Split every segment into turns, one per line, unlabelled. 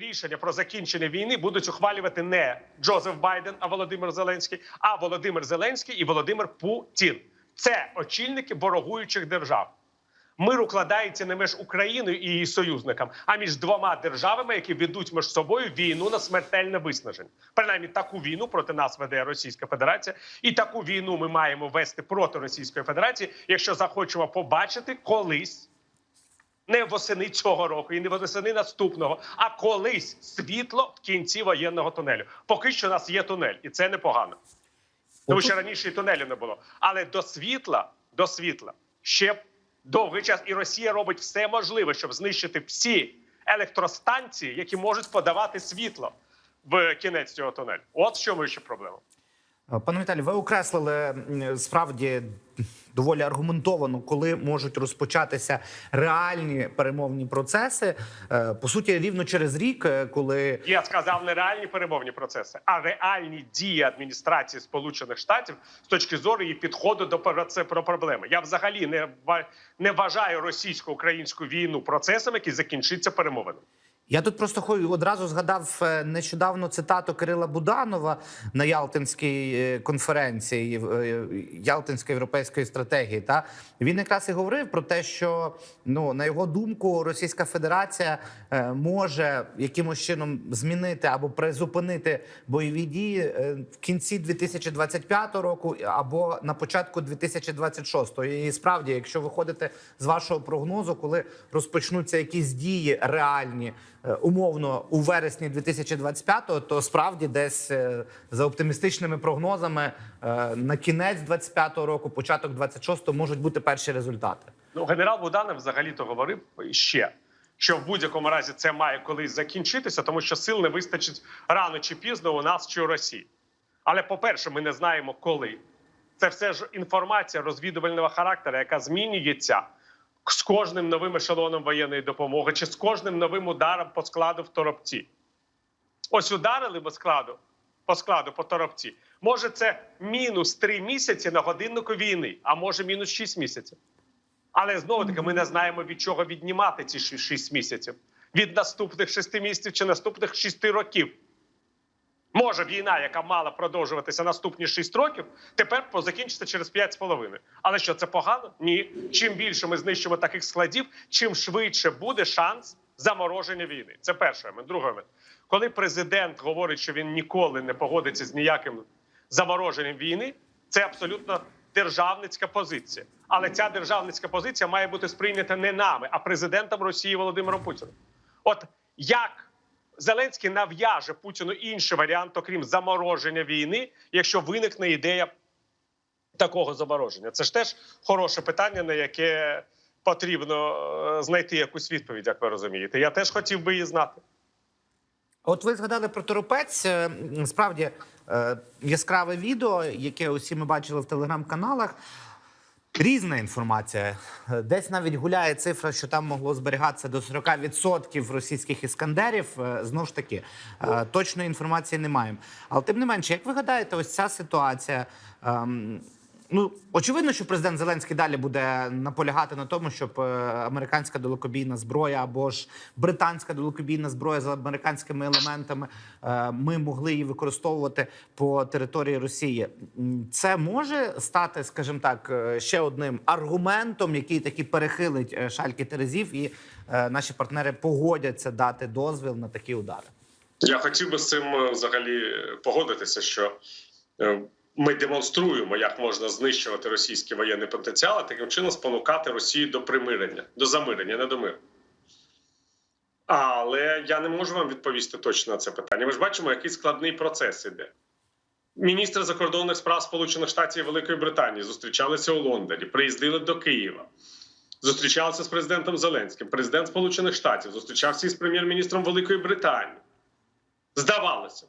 рішення про закінчення війни будуть ухвалювати не Джозеф Байден, а Володимир Зеленський, а Володимир Зеленський і Володимир Путін. Це очільники ворогуючих держав. Мир укладається не між Україною і її союзниками, а між двома державами, які ведуть між собою війну на смертельне виснаження. Принаймні, таку війну проти нас веде Російська Федерація, і таку війну ми маємо вести проти Російської Федерації, якщо захочемо побачити колись. Не восени цього року і не восени наступного, а колись світло в кінці воєнного тунелю. Поки що у нас є тунель, і це непогано. Тому що раніше і тунелю не було. Але до світла, до світла ще довгий час, і Росія робить все можливе, щоб знищити всі електростанції, які можуть подавати світло в кінець цього тунелю. От в чому ще проблема.
Пане Віталій, ви окреслили справді доволі аргументовано, коли можуть розпочатися реальні перемовні процеси. Е, По суті, рівно через рік, е, коли
Я сказав не реальні перемовні процеси, а реальні дії адміністрації Сполучених Штатів з точки зору її підходу до про проблеми. Я взагалі не не вважаю російсько-українську війну процесом, який закінчиться перемовинами.
Я тут просто хо- одразу згадав е, нещодавно цитату Кирила Буданова на Ялтинській е, конференції е, Ялтинської європейської стратегії. Та він якраз і говорив про те, що ну на його думку Російська Федерація може якимось чином змінити або призупинити бойові дії в кінці 2025 року або на початку 2026. І справді, якщо виходити з вашого прогнозу, коли розпочнуться якісь дії реальні. Е, Умовно у вересні 2025-го, то справді десь е, за оптимістичними прогнозами е, на кінець 25-го року, початок 26-го можуть бути перші результати.
Ну, генерал Буданов взагалі-то говорив ще, що в будь-якому разі це має колись закінчитися, тому що сил не вистачить рано чи пізно у нас чи у Росії. Але, по-перше, ми не знаємо коли. Це все ж інформація розвідувального характеру, яка змінюється з кожним новим ешелоном воєнної допомоги чи з кожним новим ударом по складу в торопці. Ось ударили по складу, по складу по торопці. Може, це мінус три місяці на годиннику війни, а може мінус шість місяців. Але знову таки ми не знаємо від чого віднімати ці ші- шість місяців. Від наступних шести місяців чи наступних шести років. Може війна, яка мала продовжуватися наступні шість років, тепер по- закінчиться через п'ять з половиною. Але що це погано? Ні. Чим більше ми знищимо таких складів, чим швидше буде шанс замороження війни. Це перший момент. Другий момент. Коли президент говорить, що він ніколи не погодиться з ніяким замороженням війни, це абсолютно державницька позиція. Але ця державницька позиція має бути сприйнята не нами, а президентом Росії Володимиром Путіним. От як Зеленський нав'яже Путіну інший варіант, окрім замороження війни, якщо виникне ідея такого замороження. Це ж теж хороше питання, на яке потрібно е, знайти якусь відповідь, як ви розумієте. Я теж хотів би її знати.
От ви згадали про торопець. Е, Справді е, яскраве відео, яке усі ми бачили в телеграм-каналах. Різна інформація. Е, Десь навіть гуляє цифра, що там могло зберігатися до 40% російських іскандерів. Е, Знову ж таки, е, точної інформації не маємо. Але тим не менше, як ви гадаєте, ось ця ситуація. Ну, очевидно, що президент Зеленський далі буде наполягати на тому, щоб е, американська далекобійна зброя або ж британська далекобійна зброя з американськими елементами е, ми могли її використовувати по території Росії. Це може стати, скажімо так, е, ще одним аргументом, який таки перехилить шальки терезів, і наші партнери погодяться дати дозвіл на такі удари.
Я хотів би з цим взагалі погодитися, що ми демонструємо, як можна знищувати російський воєнний потенціал, а таким чином спонукати Росію до примирення, до замирення, не до миру. Але я не можу вам відповісти точно на це питання. Ми ж бачимо, який складний процес іде. Міністри закордонних справ Сполучених Штатів і Великої Британії зустрічалися у Лондоні, приїздили до Києва. Зустрічалися з президентом Зеленським. Президент Сполучених Штатів зустрічався із прем'єр-міністром Великої Британії. Здавалося,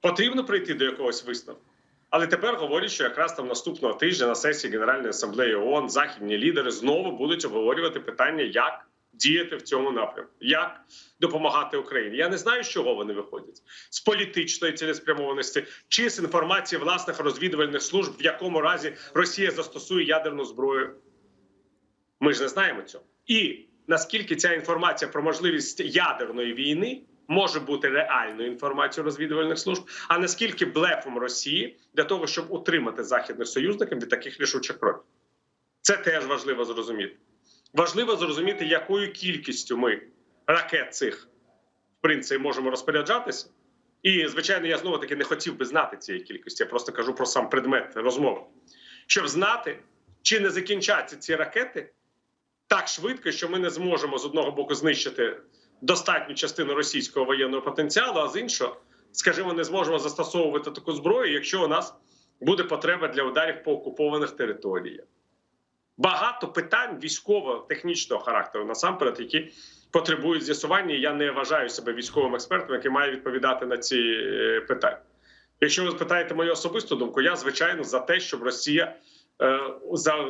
потрібно прийти до якогось висновку. Але тепер говорять, що якраз там наступного тижня на сесії Генеральної асамблеї ООН західні лідери знову будуть обговорювати питання, як діяти в цьому напрямку, як допомагати Україні. Я не знаю, з чого вони виходять з політичної цілеспрямованості чи з інформації власних розвідувальних служб, в якому разі Росія застосує ядерну зброю. Ми ж не знаємо цього. І наскільки ця інформація про можливість ядерної війни може бути реальною інформацією розвідувальних служб, а наскільки блефом Росії для того, щоб утримати західних союзників від таких рішучих кроків. Це теж важливо зрозуміти. Важливо зрозуміти, якою кількістю ми ракет цих в принципі можемо розпоряджатися. І, звичайно, я знову таки не хотів би знати цієї кількості. Я просто кажу про сам предмет розмови, щоб знати, чи не закінчаться ці ракети так швидко, що ми не зможемо з одного боку знищити достатню частину російського воєнного потенціалу, а з іншого, скажімо, не зможемо застосовувати таку зброю, якщо у нас буде потреба для ударів по окупованих територіях. Багато питань військово-технічного характеру, насамперед, які потребують з'ясування. Я не вважаю себе військовим експертом, який має відповідати на ці е, питання. Якщо ви спитаєте мою особисту думку, я звичайно за те, щоб Росія е,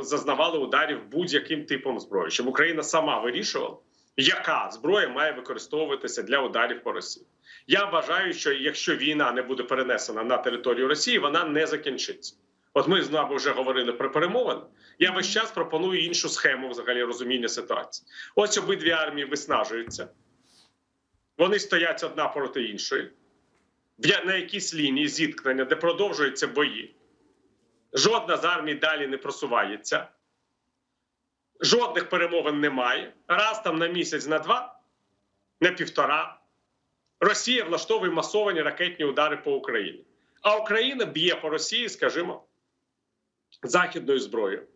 зазнавала ударів будь-яким типом зброї, щоб Україна сама вирішувала, яка зброя має використовуватися для ударів по Росії. Я вважаю, що якщо війна не буде перенесена на територію Росії, вона не закінчиться. От ми з вами вже говорили про перемовини. Я весь час пропоную іншу схему взагалі розуміння ситуації. Ось обидві армії виснажуються, вони стоять одна проти іншої, на якійсь лінії зіткнення, де продовжуються бої. Жодна з армій далі не просувається, жодних перемовин немає. Раз там на місяць, на два, на півтора. Росія влаштовує масовані ракетні удари по Україні. А Україна б'є по Росії, скажімо, західною зброєю.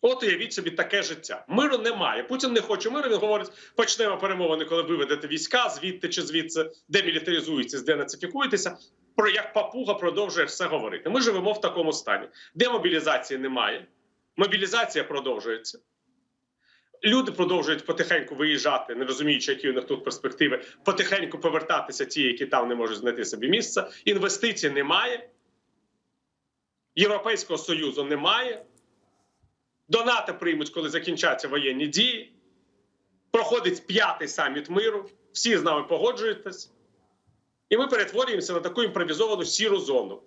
От уявіть собі таке життя. Миру немає. Путін не хоче миру. Він говорить: почнемо перемовини, коли виведете війська звідти чи звідси, демілітаризуєтесь, денацифікуєтеся. Про як папуга продовжує все говорити. Ми живемо в такому стані. Демобілізації немає. Мобілізація продовжується. Люди продовжують потихеньку виїжджати, не розуміючи, які у них тут перспективи, потихеньку повертатися ті, які там не можуть знайти собі місце. Інвестицій немає. Європейського союзу немає. До НАТО приймуть, коли закінчаться воєнні дії. Проходить п'ятий саміт миру. Всі з нами погоджуєтесь. І ми перетворюємося на таку імпровізовану сіру зону.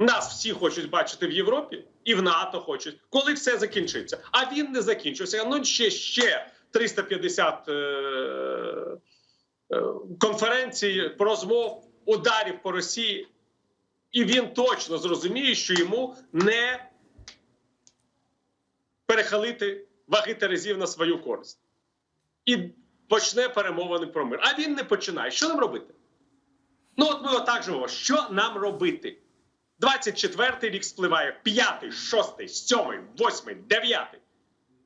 Нас всі хочуть бачити в Європі і в НАТО хочуть, коли все закінчиться. А він не закінчився. Ну ще ще 350 е- е- конференцій, розмов, ударів по Росії. І він точно зрозуміє, що йому не перехилити ваги терезів на свою користь. І почне перемовини про мир. А він не починає. Що нам робити? Ну, от ми отак живемо. Що нам робити? 24-й рік спливає, 5-й, 6-й, 7-й, 8-й, 9-й.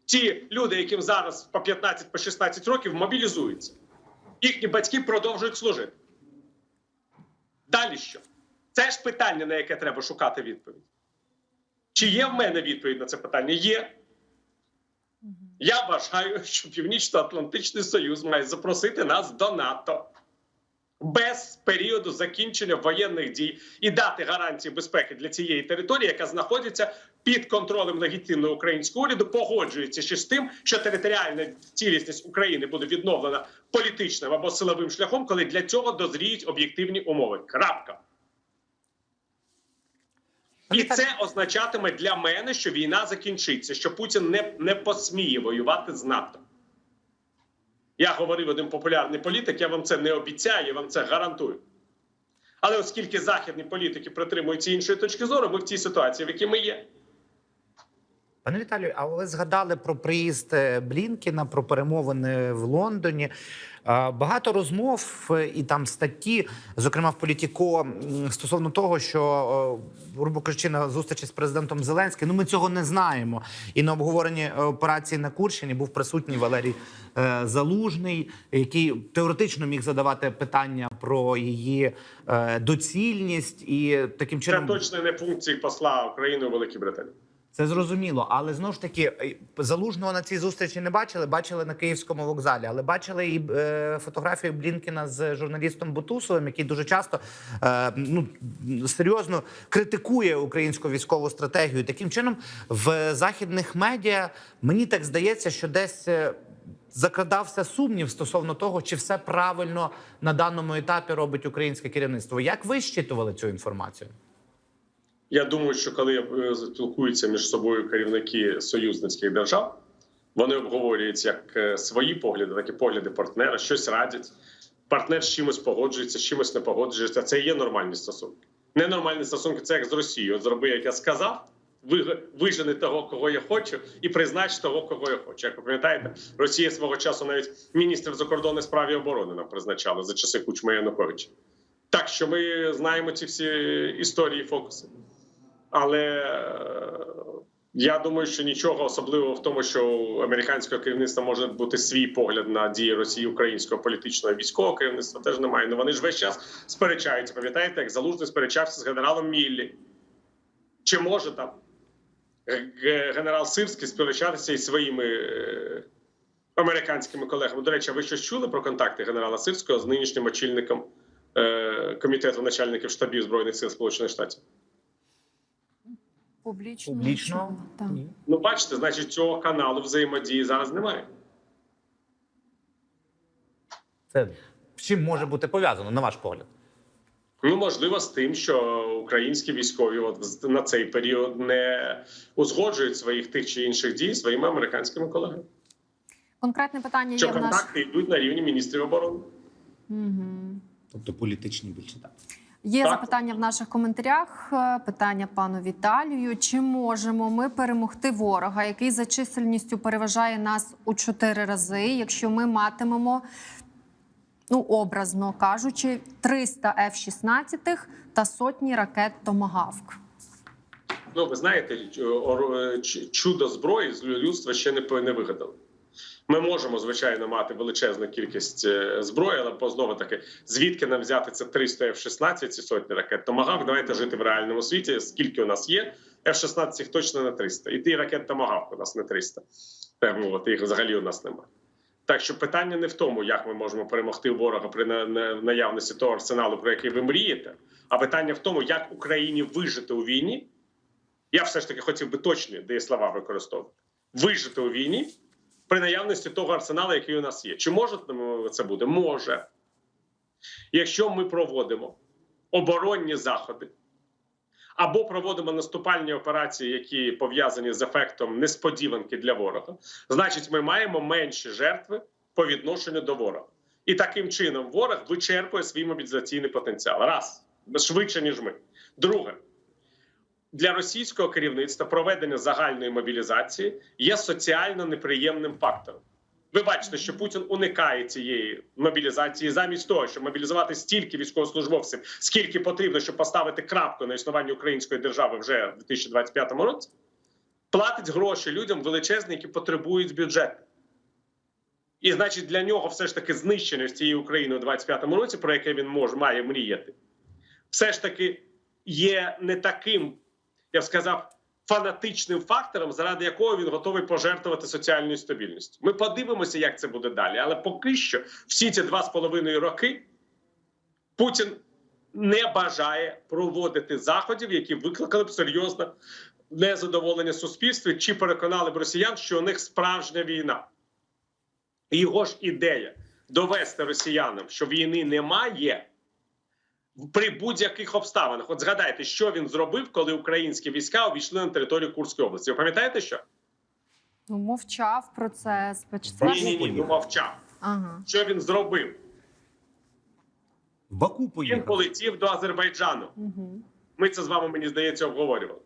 Ті люди, яким зараз по 15 по 16 років, мобілізуються. Їхні батьки продовжують служити. Далі що? Це ж питання, на яке треба шукати відповідь. Чи є в мене відповідь на це питання? Є. Я вважаю, що Північно-Атлантичний Союз має запросити нас до НАТО без періоду закінчення воєнних дій і дати гарантії безпеки для цієї території, яка знаходиться під контролем легітимного українського уряду, погоджується ще з тим, що територіальна цілісність України буде відновлена політичним або силовим шляхом, коли для цього дозріють об'єктивні умови. Крапка. І це означатиме для мене, що війна закінчиться, що Путін не, не посміє воювати з НАТО. Я говорив один популярний політик, я вам це не обіцяю, я вам це гарантую. Але оскільки західні політики притримуються іншої точки зору, ми в цій ситуації, в якій ми є.
Пане Віталію, а ви згадали про приїзд е, Блінкіна, про перемовини в Лондоні. Е, Багато розмов е, і там статті, зокрема в Політіко, стосовно того, що грубо кажучи, на зустрічі з президентом Зеленським, ну ми цього не знаємо. І на обговоренні операції на Курщині був присутній Валерій Залужний, який теоретично міг задавати питання про її доцільність і таким
Це
чином
точно не функції посла України у Великій Британії.
Це зрозуміло, але знову ж таки е, залужного на цій зустрічі не бачили. Бачили на київському вокзалі, але бачили і е, фотографію Блінкіна з журналістом Бутусовим, який дуже часто е, ну серйозно критикує українську військову стратегію. Таким чином, в західних медіа мені так здається, що десь. е, Закрадався сумнів стосовно того, чи все правильно на даному етапі робить українське керівництво. Як ви щитували цю інформацію?
Я думаю, що коли е, спілкуються між собою керівники союзницьких держав, Вони обговорюють як е, свої погляди, так і погляди партнера, щось радять. Партнер з чимось погоджується, з чимось не погоджується. Це є нормальні стосунки. Ненормальні стосунки це як з Росією. От зроби, як я сказав, ви- вижени того, кого я хочу, і признач того, кого я хочу. Як ви пам'ятаєте, Росія свого часу навіть міністрів закордонних справ і оборони нам призначала за часи Кучма Януковича. Так що ми знаємо ці всі історії, фокуси. Але е, я думаю, що нічого особливого в тому, що у американського керівництва може бути свій погляд на дії Росії українського політичного військового керівництва, теж немає. Ну вони ж весь час сперечаються. Пам'ятаєте, як Залужний сперечався з генералом Міллі? Чи може там г- генерал Сирський сперечатися із своїми е, американськими колегами? До речі, ви щось чули про контакти генерала Сирського з нинішнім очільником е, комітету начальників штабів збройних сил Сполучених Штатів?
Публічно.
Публічно
так.
Ну, бачите, значить, цього каналу взаємодії зараз немає.
Це з чим може бути пов'язано, на ваш погляд?
Ну, можливо, з тим, що українські військові от на цей період не узгоджують своїх тих чи інших дій своїми американськими колегами.
Конкретне питання
Що
є в нас.
контакти йдуть на рівні міністрів оборони.
Угу.
Тобто політичні більше так.
Є
Так.
запитання в наших коментарях. Е, Питання пану Віталію: чи можемо ми перемогти ворога, який за чисельністю переважає нас у чотири рази, якщо ми матимемо, ну образно кажучи, 300 F-16 та сотні ракет Томагавк?
Ну, ви знаєте, чудо зброї з людства ще не не вигадали. Ми можемо, звичайно, мати величезну кількість е, зброї, але знову таки, звідки нам взяти це 300 F-16, ці сотні ракет Томагавк? Давайте жити в реальному світі. Скільки у нас є? F-16 їх точно не 300. І ті ракет Томагавк у нас не 300. Так мовити, їх взагалі у нас немає. Так що питання не в тому, як ми можемо перемогти ворога при на- на- наявності того арсеналу, про який ви мрієте, а питання в тому, як Україні вижити у війні. Я все ж таки хотів би точні дієслова використовувати. Вижити у війні при наявності того арсеналу, який у нас є. Чи може це буде? Може. Якщо ми проводимо оборонні заходи або проводимо наступальні операції, які пов'язані з ефектом несподіванки для ворога, значить, ми маємо менші жертви по відношенню до ворога. І таким чином ворог вичерпує свій мобілізаційний потенціал. Раз швидше ніж ми. Друге, для російського керівництва проведення загальної мобілізації є соціально неприємним фактором. Ви бачите, що Путін уникає цієї мобілізації замість того, щоб мобілізувати стільки військовослужбовців, скільки потрібно, щоб поставити крапку на існуванні української держави вже в 2025 році, платить гроші людям величезні, які потребують бюджету. І значить, для нього все ж таки знищення з цієї України у 25-му році, про яке він може має мріяти, все ж таки є не таким, я б сказав, фанатичним фактором, заради якого він готовий пожертвувати соціальною стабільністю. Ми подивимося, як це буде далі. Але поки що, всі ці два з половиною роки Путін не бажає проводити заходів, які викликали б серйозне незадоволення суспільства, чи переконали б росіян, що у них справжня війна. Його ж ідея довести росіянам, що війни немає при будь-яких обставинах. От згадайте, що він зробив, коли українські війська увійшли на територію Курської області. Ви пам'ятаєте що?
Ну, мовчав про це
Ні, ні, ні, ну мовчав.
Ага.
Що він зробив?
В Баку
Він полетів до Азербайджану.
Угу.
Ми це з вами, мені здається, обговорювали.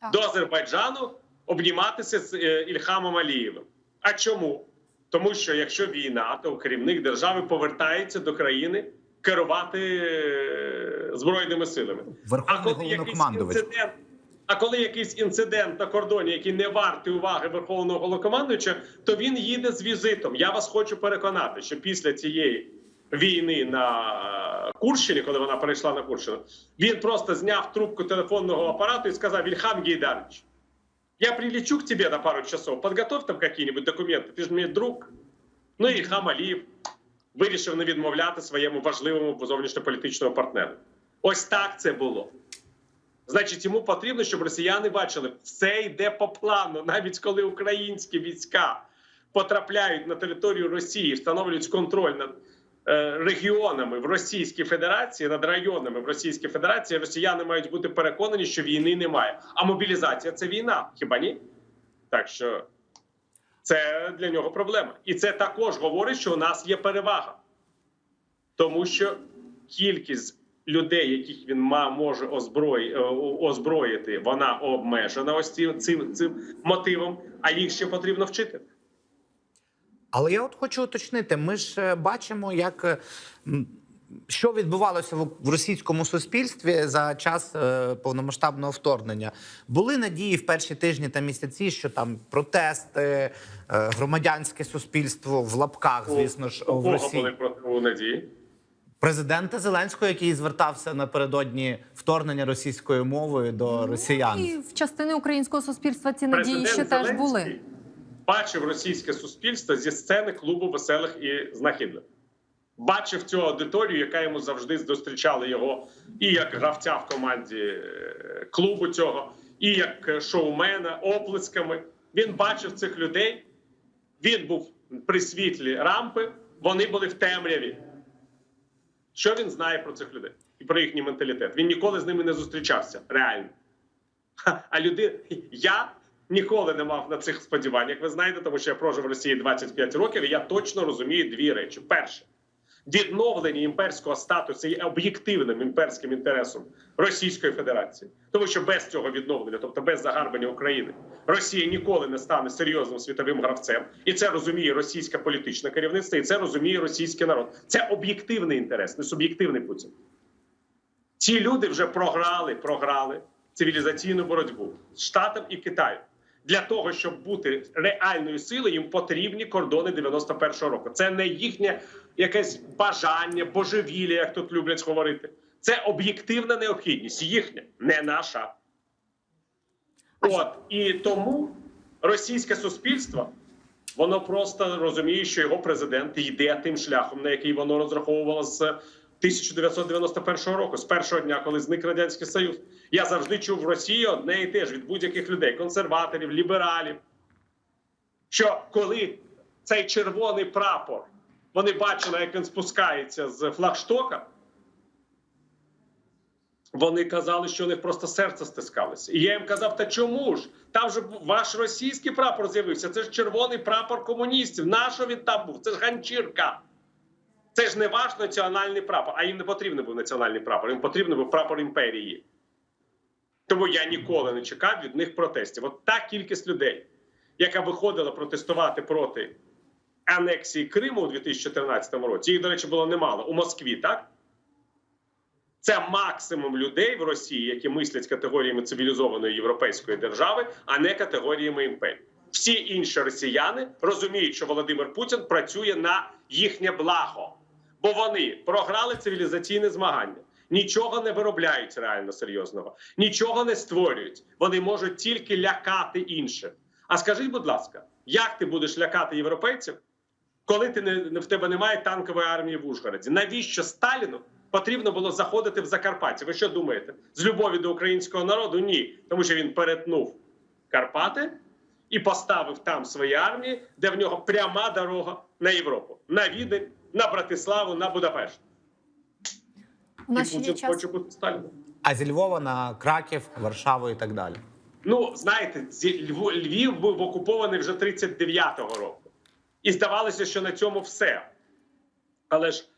Так.
До Азербайджану обніматися з е, Ільхамом Алієвим. А чому? Тому що якщо війна, то керівник держави повертається до країни керувати е, збройними силами. А
Верховний
коли
головнокомандувач.
інцидент, а коли якийсь інцидент на кордоні, який не вартий уваги верховного головнокомандуюча, то він їде з візитом. Я вас хочу переконати, що після цієї війни на Курщині, коли вона перейшла на Курщину, він просто зняв трубку телефонного апарату і сказав: Ільхам Гейдарович, я прилечу к тебе на пару часов, подготовь там какие-нибудь документи, ти ж мій друг. Ну і Ільхам Алієв вирішив не відмовляти своєму важливому зовнішньополітичному партнеру. Ось так це було. Значить, йому потрібно, щоб росіяни бачили, все йде по плану, навіть коли українські війська потрапляють на територію Росії, встановлюють контроль над е, регіонами в Російській Федерації, над районами в Російській Федерації. Росіяни мають бути переконані, що війни немає. А мобілізація це війна, хіба ні? Так що Це для нього проблема. І це також говорить, що у нас є перевага, тому що кількість людей, яких він може е, озброїти, вона обмежена ось цим, цим, цим мотивом, а їх ще потрібно вчити.
Але я от хочу уточнити: ми ж е, бачимо, як що відбувалося в російському суспільстві за час е, повномасштабного вторгнення. Були надії в перші тижні та місяці, що там протести, е, громадянське суспільство в лапках, звісно ж,
У
в Росії.
були проти надії?
Президента Зеленського, який звертався напередодні вторгнення російською мовою до росіян.
І в частини українського суспільства ці надії ще теж були.
Бачив російське суспільство зі сцени клубу веселих і знахідних. Бачив цю аудиторію, яка йому завжди зустрічала його і як гравця в команді е, клубу цього, і як шоумена оплесками. Він бачив цих людей. Він був при світлі рампи, вони були в темряві. Що він знає про цих людей і про їхній менталітет? Він ніколи з ними не зустрічався реально. А люди, я ніколи не мав на цих сподівань, як ви знаєте, тому що я прожив в Росії 25 років, і я точно розумію дві речі: перше, відновлення імперського статусу є об'єктивним імперським інтересом Російської Федерації, тому що без цього відновлення, тобто без загарбання України, Росія ніколи не стане серйозним світовим гравцем, і це розуміє російське політичне керівництво, і це розуміє російський народ. Це об'єктивний інтерес, не суб'єктивний Путін. Ці люди вже програли, програли цивілізаційну боротьбу з Штатом і Китаєм. Для того щоб бути реальною силою, їм потрібні кордони 91-го року. Це не їхнє якесь бажання, божевілля, як тут люблять говорити. Це об'єктивна необхідність, їхня, не наша. От і тому російське суспільство воно просто розуміє, що його президент йде тим шляхом, на який воно розраховувало з 1991 року, з першого дня, коли зник радянський союз. Я завжди чув в Росії одне і те ж від будь-яких людей: консерваторів, лібералів. Що коли цей червоний прапор вони бачили, як він спускається з флагштока, вони казали, що у них просто серце стискалося. І я їм казав: та чому ж? Там же ваш російський прапор з'явився. Це ж червоний прапор комуністів. Нащо він там був? Це ж ганчірка. Це ж не ваш національний прапор. А їм не потрібен був національний прапор. Їм потрібен був прапор імперії. Тому я ніколи не чекав від них протестів. От та кількість людей, яка виходила протестувати проти анексії Криму у 2014 році, їх, до речі, було немало у Москві, так? Це максимум людей в Росії, які мислять категоріями цивілізованої європейської держави, а не категоріями імперії. Всі інші росіяни розуміють, що Володимир Путін працює на їхнє благо, бо вони програли цивілізаційне змагання, нічого не виробляють реально серйозного, нічого не створюють. Вони можуть тільки лякати інших. А скажіть, будь ласка, як ти будеш лякати європейців, коли ти не в тебе немає танкової армії в Ужгороді? Навіщо Сталіну потрібно було заходити в Закарпаття? Ви що думаєте? З любові до українського народу? Ні, тому що він перетнув Карпати і поставив там свої армії, де в нього пряма дорога на Європу, на Відень, на Братиславу, на Будапешт.
У нас є
Путін
час.
хоче бути Сталіном.
А зі Львова на Краків, Варшаву і так далі.
Ну, знаєте, Львів був окупований вже 39-го року. І здавалося, що на цьому все. Але ж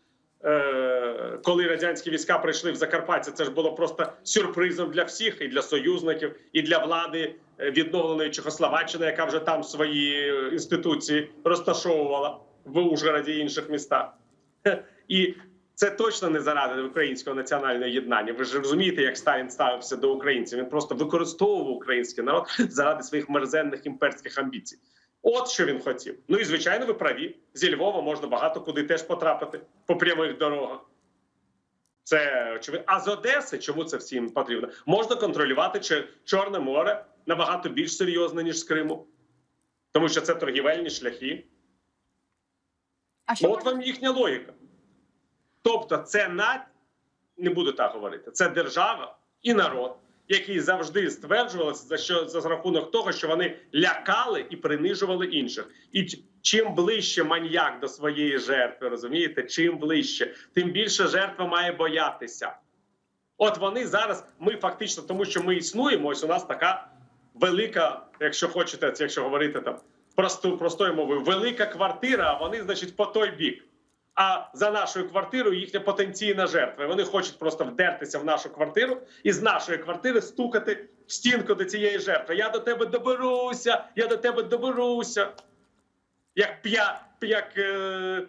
е, коли радянські війська прийшли в Закарпаття, це ж було просто сюрпризом для всіх, і для союзників, і для влади е, відновленої Чехословаччини, яка вже там свої е, інституції розташовувала в Ужгороді і інших містах. І це точно не заради українського національного єднання. Ви ж розумієте, як Сталін ставився до українців. Він просто використовував український народ заради своїх мерзенних імперських амбіцій. От що він хотів. Ну і звичайно, ви праві. Зі Львова можна багато куди теж потрапити по прямих дорогах. Це очевидно. А з Одеси, чому це всім потрібно? Можна контролювати Чор- Чорне море набагато більш серйозно, ніж з Криму, тому що це торгівельні шляхи.
А що
От вам їхня логіка. Тобто, це на не буду так говорити. Це держава і народ, які завжди стверджувалися за що за рахунок того, що вони лякали і принижували інших. І чим ближче маньяк до своєї жертви, розумієте, чим ближче, тим більше жертва має боятися. От вони зараз, ми фактично, тому що ми існуємо, ось у нас така велика, якщо хочете, якщо говорити там Просту, простою мовою, велика квартира, а вони, значить, по той бік. А за нашою квартирою їхня потенційна жертва. Вони хочуть просто вдертися в нашу квартиру і з нашої квартири стукати в стінку до цієї жертви. Я до тебе доберуся, я до тебе доберуся. Як п'я, як е,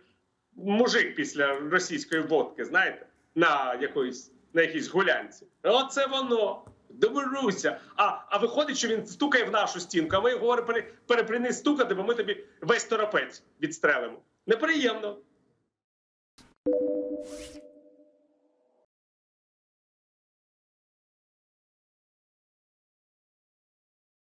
мужик після російської водки, знаєте, на якоїсь на якійсь гулянці. Оце воно. Доберуся. А, а виходить, що він стукає в нашу стінку, а ми говоримо, «Пере- переприни стукати, бо ми тобі весь торопець відстрелимо. Неприємно.